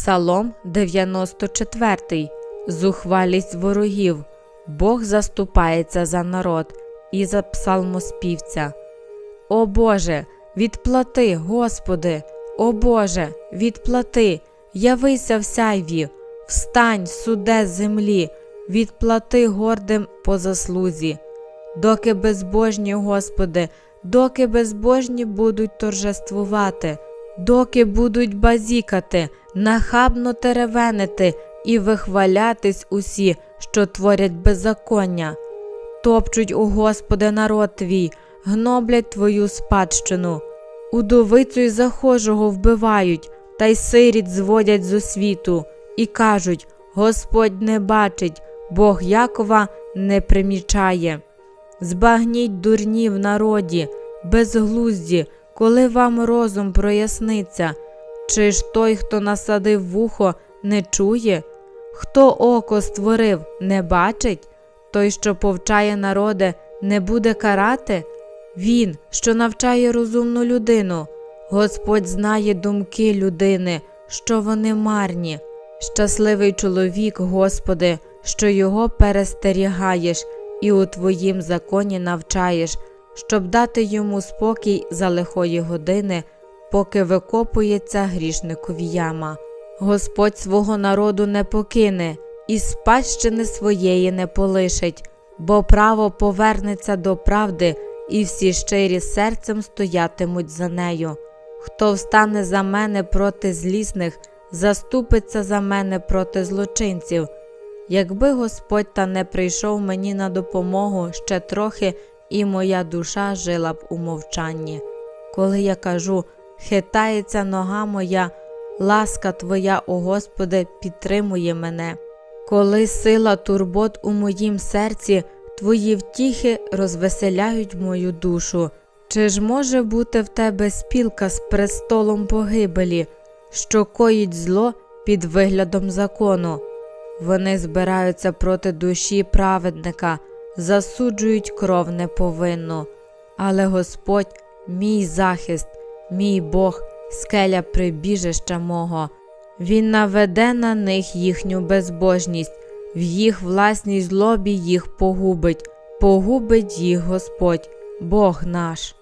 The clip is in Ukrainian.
Псалом 94. Зухвалість ворогів. Бог заступається за народ і за псалмоспівця. О Боже, відплати, Господи, о Боже, відплати, явися в сяйві, встань, суде землі, відплати гордим по заслузі. Доки безбожні, Господи, доки безбожні будуть торжествувати, доки будуть базікати, нахабно теревенити і вихвалятись усі, що творять беззаконня. Топчуть у Господи народ твій, гноблять твою спадщину. Удовицю й захожого вбивають, та й сиріт зводять з освіту, і кажуть: Господь не бачить, Бог Якова не примічає. Збагніть дурні в народі, безглузді, коли вам розум проясниться, чи ж той, хто насадив вухо, не чує? Хто око створив, не бачить? Той, що повчає народи, не буде карати? Він, що навчає розумну людину. Господь знає думки людини, що вони марні. Щасливий чоловік, Господи, що його перестерігаєш і у Твоїм законі навчаєш, щоб дати йому спокій за лихої години, поки викопується грішникові яма. Господь свого народу не покине і спадщини своєї не полишить, бо право повернеться до правди, і всі щирі серцем стоятимуть за нею. Хто встане за мене проти злісних, заступиться за мене проти злочинців. Якби Господь та не прийшов мені на допомогу ще трохи, і моя душа жила б у мовчанні. Коли я кажу, хитається нога моя, ласка Твоя, о Господи, підтримує мене. Коли сила турбот у моїм серці, Твої втіхи розвеселяють мою душу. Чи ж може бути в тебе спілка з престолом погибелі, що коїть зло під виглядом закону? Вони збираються проти душі праведника, засуджують кров неповинну. Але Господь, мій захист, мій Бог, скеля прибіжища мого. Він наведе на них їхню безбожність, в їх власній злобі їх погубить, погубить їх Господь, Бог наш.